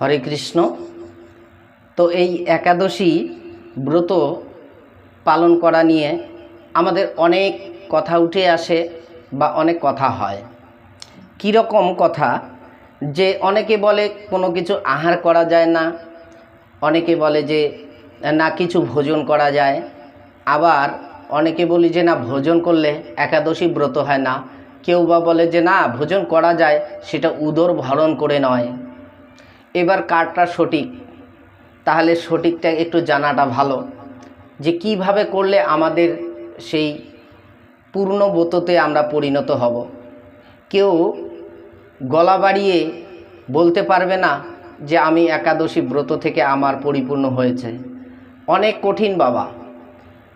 হরে কৃষ্ণ। তো এই একাদশী ব্রত পালন করা নিয়ে আমাদের অনেক কথা উঠে আসে বা অনেক কথা হয়। কীরকম কথা? যে অনেকে বলে কোনো কিছু আহার করা যায় না, অনেকে বলে যে না কিছু ভোজন করা যায়, আবার অনেকে বলি যে না ভোজন করলে একাদশী ব্রত হয় না। কেউ বা বলে যে না ভোজন করা যায়, সেটা উদর ভরণ করে নয়। এবার কারটা সঠিক। তাহলে সঠিকটা একটু জানাটা ভালো। যে কীভাবে করলে আমাদের সেই পূর্ণ ব্রততে আমরা পরিণত হব। কেউ গলা বাড়িয়ে বলতে পারবে না যে আমি একাদশী ব্রত থেকে আমার পরিপূর্ণ হয়েছে। অনেক কঠিন বাবা।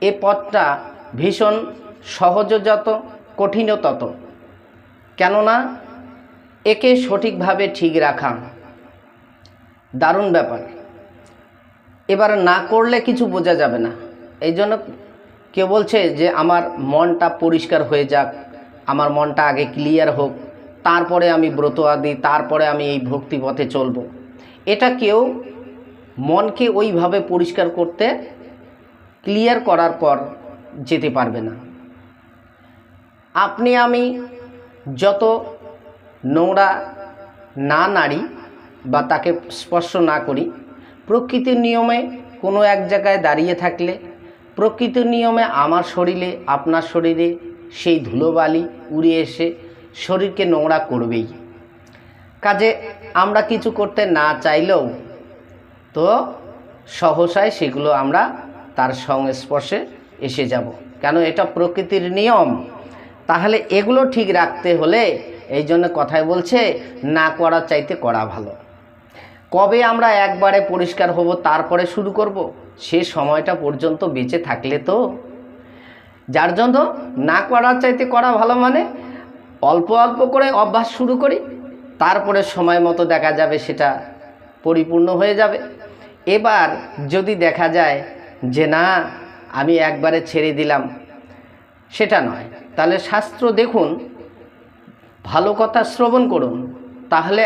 এ পথটা ভীষণ সহজ যত কঠিনও তত কেননা একে সঠিকভাবে ঠিক রাখা দারুণ ব্যাপার। এবার না করলে কিছু বোঝা যাবে না। এই জন্য কেউ বলছে যে, আমার মনটা পরিষ্কার হয়ে যাক, আমার মনটা আগে ক্লিয়ার হোক, তারপরে আমি ব্রত আদি তারপরে আমি এই ভক্তি পথে চলবো। এটা কেউ মনকে ওইভাবে পরিষ্কার করতে ক্লিয়ার করার পর যেতে পারবে না। আপনি আমি যত নোংরা না নাড়ি বা তাকে স্পর্শ না করি। প্রকৃতির নিয়মে কোনো এক জায়গায় দাঁড়িয়ে থাকলে, প্রকৃতির নিয়মে আমার শরীরে, আপনার শরীরে সেই ধুলোবালি উড়ে এসে শরীরকে নোংরা করবেই। কাজে আমরা কিছু করতে না চাইলেও তো সহসায় সেগুলো আমরা তার সংস্পর্শে এসে যাব। কেন এটা প্রকৃতির নিয়ম? তাহলে এগুলো ঠিক রাখতে হলে এই জন্য কথায় বলছে, না করার চাইতে করা ভালো। কবে আমরা একবারে পরিষ্কার হব, তারপরে শুরু করব? সে সময়টা পর্যন্ত বেঁচে থাকলে তো। যার জন্য না করার চাইতে করা ভালো মানে অল্প অল্প করে অভ্যাস শুরু করি, তারপরে সময় মতো দেখা যাবে সেটা পরিপূর্ণ হয়ে যাবে। এবার যদি দেখা যায় যে না, আমি একবারে ছেড়ে দিলাম, সেটা নয়। তাহলে শাস্ত্র দেখুন, ভালো কথা শ্রবণ করুন, তাহলে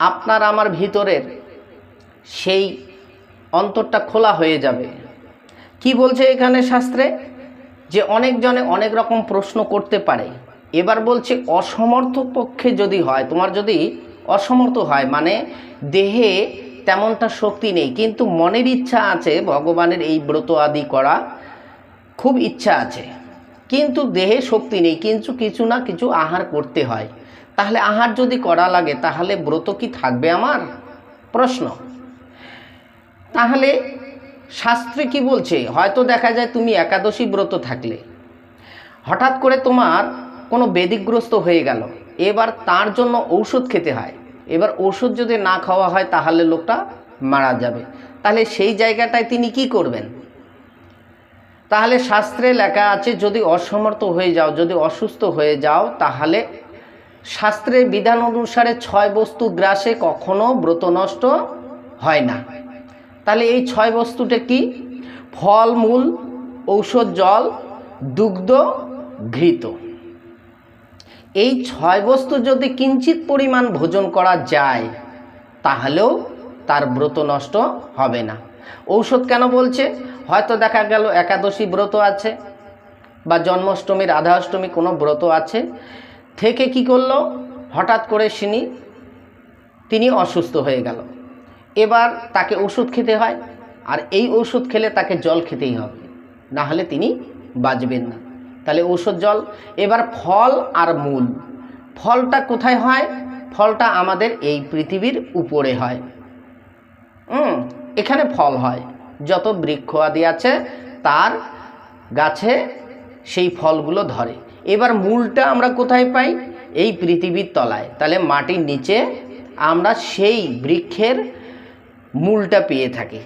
আপনার আমার ভিতরের সেই অন্তরটা খোলা হয়ে যাবে। কি বলছে এখানে শাস্ত্রে? যে অনেকজনে অনেক রকম প্রশ্ন করতে পারে। এবার বলছে, অসমর্থ পক্ষে যদি হয়, তোমার যদি অসমর্থ হয় মানে দেহে তেমনটা শক্তি নেই, কিন্তু মনের ইচ্ছা আছে, ভগবানের এই ব্রত আদি করা, খুব ইচ্ছা আছে। কিন্তু দেহে শক্তি নেই, কিন্তু কিছু না কিছু আহার করতে হয়। তাহলে আহার যদি করা লাগে, তাহলে ব্রত কি থাকবে আমার? প্রশ্ন। তাহলে শাস্ত্রে কি বলছে? হয়তো দেখা যায় তুমি একাদশী ব্রত থাকলে। হঠাৎ করে তোমার কোনো বেদিগ্রস্ত হয়ে গেল। এবার তার জন্য ঔষধ খেতে হয়। এবার ওষুধ যদি না খাওয়া হয়, তাহলে লোকটা মারা যাবে। তাহলে সেই জায়গাটায় তিনি কি করবেন? তাহলে শাস্ত্রে লেখা আছে, যদি অসমর্থ হয়ে যাও, যদি অসুস্থ হয়ে যাও, তাহলে শাস্ত্রের বিধান অনুসারে ছয় বস্তু গ্রাসে কখনো ব্রত নষ্ট হয় না। তাহলে এই ছয় বস্তুটা কি? ফল, মূল, ঔষধ, জল, দুগ্ধ, ঘৃত। এই ছয় বস্তু যদি কিঞ্চিত পরিমাণ ভোজন করা যায়, তাহলেও তার ব্রত নষ্ট হবে না। ঔষধ কেন বলছে? হয়তো দেখা গেল একাদশী ব্রত আছে, বা জন্মাষ্টমীর জন্মাষ্টমী রাধাষ্টমী কোনো ব্রত আছে। থেকে কি করল? হঠাৎ করে সিনি, তিনি অসুস্থ হয়ে গেল। এবার তাকে ওষুধ খেতে হয়, আর এই ওষুধ খেলে তাকে জল খেতেই হবে। না হলে তিনি বাঁচবেন না। তাহলে ঔষধ জল, এবার ফল আর মূল। ফলটা কোথায় হয়? ফলটা আমাদের এই পৃথিবীর উপরে হয়। হুম এখানে ফল হয়। যত বৃক্ষ আদি আছে, তার গাছে সেই ফলগুলো ধরে। এবার মূলটা আমরা কোথায় পাই? এই পৃথিবীর তলায়। তাহলে মাটির নিচে আমরা সেই বৃক্ষের মূলটা পেয়ে থাকি।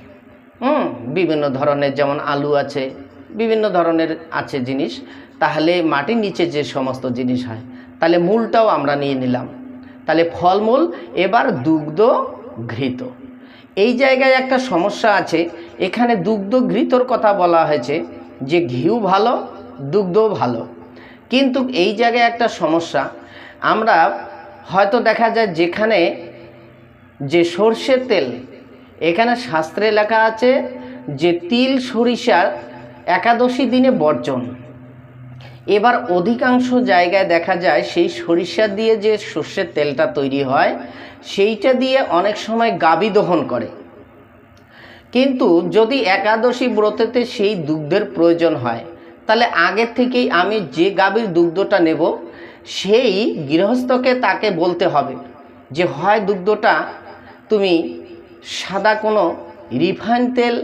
হুম? বিভিন্ন ধরনের যেমন আলু আছে, বিভিন্ন ধরনের আছে জিনিস। তাহলে মাটির নিচে যে সমস্ত জিনিস হয়, তাহলে মূলটাও আমরা নিয়ে নিলাম। তাহলে ফলমূল এবার দুগ্ধ ঘৃত। এই জায়গায় একটা সমস্যা আছে। এখানে দুগ্ধ ঘৃতর কথা বলা হয়েছে যে ঘিউ ভালো, দুগ্ধও ভালো। কিন্তু এই জায়গায় একটা সমস্যা। আমরা হয়তো দেখা যায় যেখানে যে সর্ষের তেল, এখানে শাস্ত্রে লেখা আছে যে তিল সরিষার একাদশী দিনে বর্জন। এবার অধিকাংশ জায়গায় দেখা যায় সেই সরিষা দিয়ে যে সর্ষের তেলটা তৈরি হয়, সেইটা দিয়ে অনেক সময় গাবি দহন করে। কিন্তু যদি একাদশী ব্রতেতে সেই দুগ্ধের প্রয়োজন হয় তাহলে আগের থেকেই আমি যে গাভীর দুগ্ধটা নেব, সেই গৃহস্থকে তাকে বলতে হবে যে, হয় দুগ্ধটা তুমি সাদা কোনো রিফাইন তেল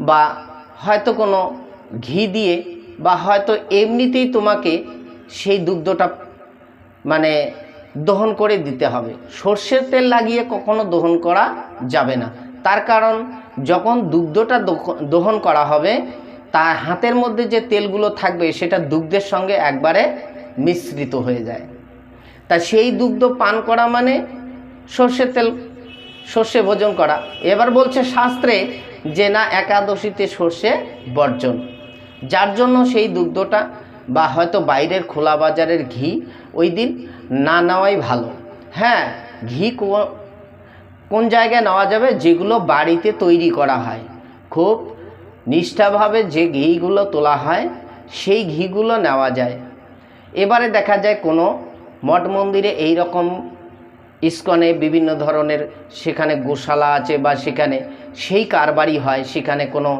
বা হয়তো কোনো ঘি দিয়ে বা হয়তো এমনিতেই তোমাকে সেই দুগ্ধটা মানে দহন করে দিতে হবে। সর্ষের তেল লাগিয়ে কখনো দহন করা যাবে না। তার কারণ, যখন দুগ্ধটা দহন করা হবে তার হাতের মধ্যে যে তেলগুলো থাকবে, সেটা দুগ্ধের সঙ্গে একবারে মিশ্রিত হয়ে যায়। তা সেই দুগ্ধ পান করা মানে সর্ষের তেল, সর্ষে ভোজন করা। এবার বলছে শাস্ত্রে যে না একাদশীতে সর্ষে বর্জন। যার জন্য সেই দুগ্ধটা বা হয়তো বাইরের খোলা বাজারের ঘি, ওই দিন না নেওয়াই ভালো। হ্যাঁ ঘি কোন জায়গায় নেওয়া যাবে? যেগুলো বাড়িতে তৈরি করা হয়। খুব নিষ্ঠাভাবে যে ঘিগুলো তোলা হয়, সেই ঘিগুলো নেওয়া যায়। এবারে দেখা যায় কোনো মঠ মন্দিরে এই রকম ইস্কনে বিভিন্ন ধরনের সেখানে গোশালা আছে বা সেখানে সেই কারবারই হয়, সেখানে কোনো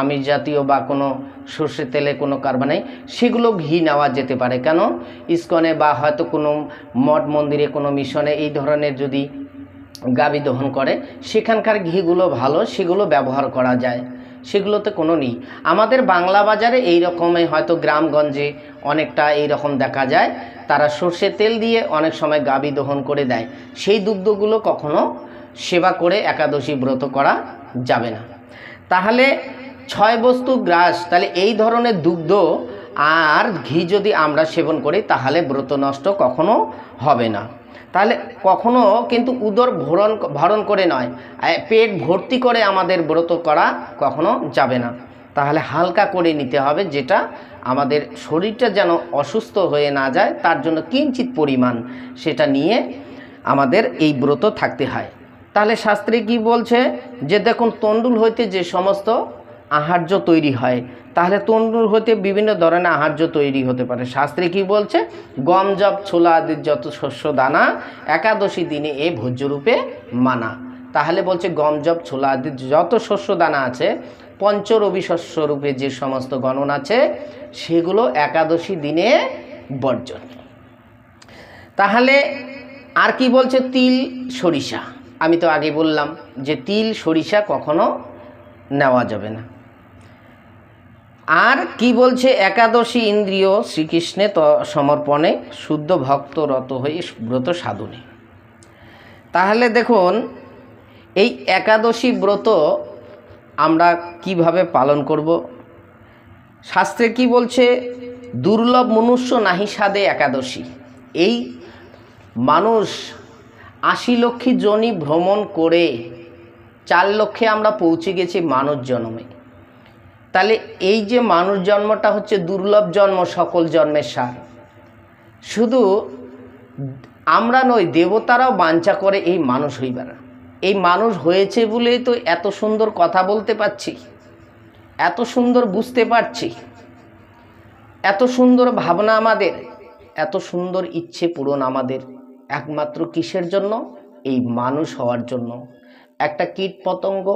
আমিষ জাতীয় বা কোনো সর্ষে তেলে কোনো কারবার নেই, সেগুলো ঘি নেওয়া যেতে পারে। কেন? ইস্কনে বা হয়তো কোনো মঠ মন্দিরে, কোনো মিশনে এই ধরনের যদি গাবি দহন করে, সেখানকার ঘিগুলো ভালো, সেগুলো ব্যবহার করা যায়। সেগুলোতে কোনো নেই। আমাদের বাংলা বাজারে এই রকমের হয়তো গ্রামগঞ্জে অনেকটা এই রকম দেখা যায়। তারা সর্ষে তেল দিয়ে অনেক সময় গাবি দহন করে দেয়। সেই দুগ্ধগুলো কখনো সেবা করে একাদশী ব্রত করা যাবে না। তাহলে ছয় বস্তু গ্রাস, তাহলে এই ধরনের দুগ্ধ আর ঘি যদি আমরা সেবন করি, তাহলে ব্রত নষ্ট কখনো হবে না। তাহলে কখনো কিন্তু উদর ভরণ ভরণ করে নয়। পেট ভর্তি করে আমাদের ব্রত করা কখনো যাবে না। তাহলে হালকা করে নিতে হবে যেটা আমাদের শরীরটা যেন অসুস্থ হয়ে না যায়, তার জন্য কিঞ্চিত পরিমাণ সেটা নিয়ে আমাদের এই ব্রত থাকতে হয়। তাহলে শাস্ত্রে কি বলছে যে দেখুন তন্ডুল হইতে যে সমস্ত আহার্য তৈরি হয়। তাহলে তন্ডুল হতে বিভিন্ন ধরনের আহার্য তৈরি হতে পারে। শাস্ত্রে কি বলছে? গম জব ছোলা আদির যত শস্য দানা, একাদশী দিনে এ ভোজ্যরূপে মানা। তাহলে বলছে গম জব ছোলা আদির যত শস্য দানা আছে পঞ্চরবি শস্য রূপে যে সমস্ত গণন আছে, সেগুলো একাদশী দিনে বর্জন। তাহলে আর কি বলছে? তিল, সরিষা। আমি তো আগে বললাম যে তিল, সরিষা কখনো নেওয়া যাবে না। আর কি বলছে একাদশী ইন্দ্রিয় শ্রীকৃষ্ণে ত সমর্পণে শুদ্ধ ভক্ত রত হয়ে ব্রত সাধনে। তাহলে দেখুন, এই একাদশী ব্রত আমরা কীভাবে পালন করব? শাস্ত্রে কি বলছে, দুর্লভ মনুষ্য নাহি সাদে একাদশী। এই মানুষ আশি লক্ষী জনি ভ্রমণ করে চার লক্ষে আমরা পৌঁছে গেছি মানুষ জন্মে। তাহলে এই যে মানুষ জন্মটা হচ্ছে দুর্লভ জন্ম সকল জন্মের সার। শুধু আমরা নই, দেবতারাও বাঞ্ছা করে এই মানুষ হইবার এই মানুষ হয়েছে বলেই তো এত সুন্দর কথা বলতে পারছি, এত সুন্দর বুঝতে পারছি, এত সুন্দর ভাবনা আমাদের, এত সুন্দর ইচ্ছে পূরণ আমাদের একমাত্র কিসের জন্য? এই মানুষ হওয়ার জন্য। একটা কীট পতঙ্গ,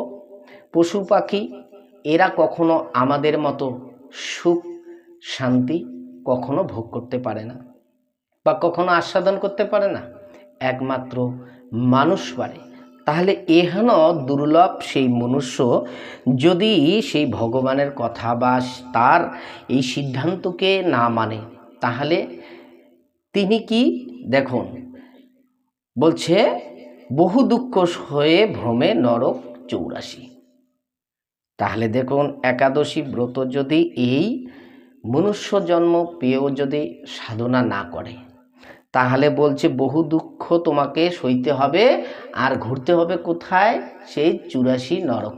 পশু পাখি এরা কখনো আমাদের মতো সুখ, শান্তি কখনো ভোগ করতে পারে না বা কখনো আস্বাদন করতে পারে না। একমাত্র মানুষ পারে। তাহলে এহেন দুর্লভ সেই মনুষ্য যদি সেই ভগবানের কথা বা তার এই সিদ্ধান্তকে না মানে তাহলে তিনি কি? দেখুন, বলছে, বহু দুঃখ হয়ে ভ্রমে নরক চৌরাশি। তাহলে দেখুন, একাদশী ব্রত যদি এই মনুষ্য জন্ম পেয়েও যদি সাধনা না করে, তাহলে বলছে বহু দুঃখ তোমাকে সইতে হবে, আর ঘুরতে হবে কোথায়? সেই চুরাশি নরক।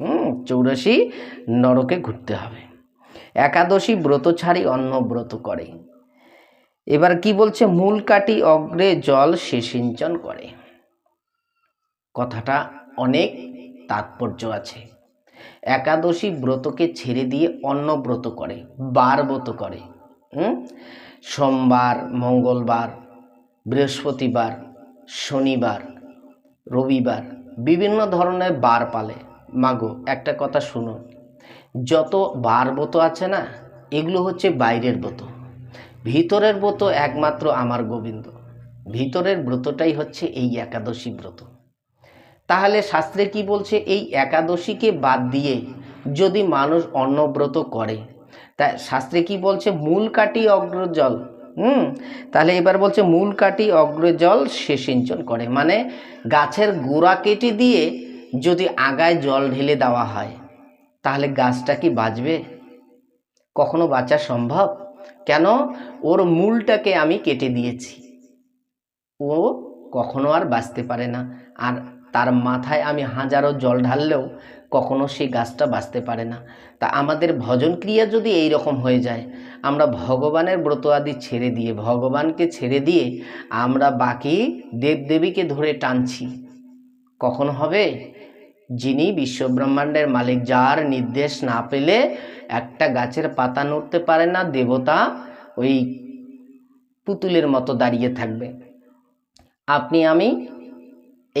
হুম, চৌরাশি নরকে ঘুরতে হবে। একাদশী ব্রত ছাড়ি অন্য ব্রত করে। এবার কি বলছে? মূল কাটি অগ্রে জল সে সিঞ্চন করে। কথাটা অনেক তাৎপর্য আছে। একাদশী ব্রতকে ছেড়ে দিয়ে অন্য ব্রত করে, বার ব্রত করে, হুম? সোমবার, মঙ্গলবার, বৃহস্পতিবার, শনিবার, রবিবার, বিভিন্ন ধরনের বার পালে। মাগো, একটা কথা শুনো, যত বার ব্রত আছে না, এগুলো হচ্ছে বাইরের ব্রত। ভিতরের ব্রত একমাত্র আমার গোবিন্দ। ভিতরের ব্রতটাই হচ্ছে এই একাদশী ব্রত। তাহলে শাস্ত্রে কি বলছে, এই একাদশীকে বাদ দিয়ে যদি মানুষ অন্নব্রত করে? তা শাস্ত্রে কি বলছে, মূল কাটি অগ্রজল, হুম? তাহলে এবার বলছে, মূল কাটি অগ্রজল সে সিঞ্চন করে। মানে গাছের গোড়া কেটে দিয়ে যদি আগায় জল ঢেলে দেওয়া হয়, তাহলে গাছটা কি বাঁচবে? কখনো বাঁচা সম্ভব? কেন? ওর মূলটাকে আমি কেটে দিয়েছি। ও কখনো আর বাঁচতে পারে না। আর তার মাথায় আমি হাজারো জল ঢাললেও কখনো সেই গাছটা বাঁচতে পারে না। তা আমাদের ভজন ক্রিয়া যদি এই রকম হয়ে যায়, আমরা ভগবানের ব্রত আদি ছেড়ে দিয়ে, ভগবানকে ছেড়ে দিয়ে আমরা বাকি দেবদেবীকে ধরে টানছি, কখন হবে? যিনি বিশ্বব্রহ্মাণ্ডের মালিক, যার নির্দেশ না পেলে একটা গাছের পাতা নড়তে পারে না, দেবতা ওই পুতুলের মতো দাঁড়িয়ে থাকবে। আপনি আমি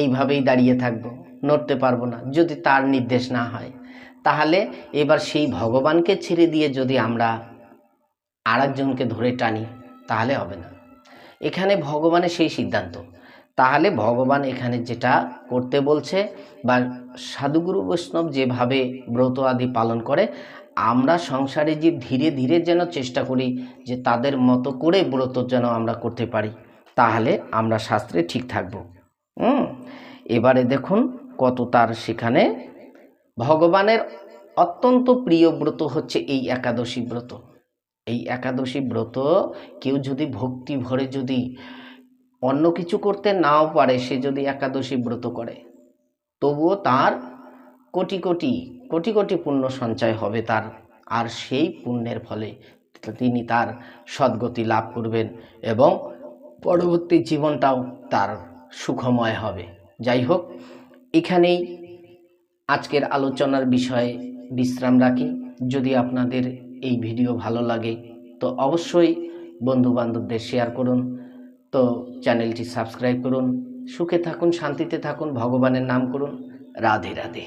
এইভাবেই দাঁড়িয়ে থাকব, নড়তে পারব না, যদি তার নির্দেশ না হয়। তাহলে এবার সেই ভগবানকে ছেড়ে দিয়ে যদি আমরা আরেকজনকে ধরে টানি, তাহলে হবে না। এখানে ভগবানের সেই সিদ্ধান্ত। তাহলে ভগবান এখানে যেটা করতে বলছে, বা সাধুগুরু বৈষ্ণব যেভাবে ব্রত আদি পালন করে, আমরা সংসারে যে ধীরে ধীরে যেন চেষ্টা করি যে তাদের মতো করে ব্রত যেন আমরা করতে পারি, তাহলে আমরা শাস্ত্রে ঠিক থাকব। হুম? এবারে দেখুন কত তার সেখানে। ভগবানের অত্যন্ত প্রিয় ব্রত হচ্ছে এই একাদশী ব্রত। এই একাদশী ব্রত কেউ যদি ভক্তি ভরে যদি অন্য কিছু করতে নাও পারে, সে যদি একাদশী ব্রত করে, তবুও তার কোটি কোটি কোটি কোটি পুণ্য সঞ্চয় হবে তার। আর সেই পুণ্যের ফলে তিনি তার সদ্গতি লাভ করবেন এবং পরবর্তী জীবনটাও তার সুখময় হবে। যাই হোক এখানেই আজকের আলোচনার বিষয়ে বিশ্রাম রাখি। যদি আপনাদের এই ভিডিও ভালো লাগে, তো অবশ্যই বন্ধুবান্ধবদের শেয়ার করুন। তো চ্যানেলটি সাবস্ক্রাইব করুন। সুখে থাকুন, শান্তিতে থাকুন, ভগবানের নাম করুন। রাধে রাধে।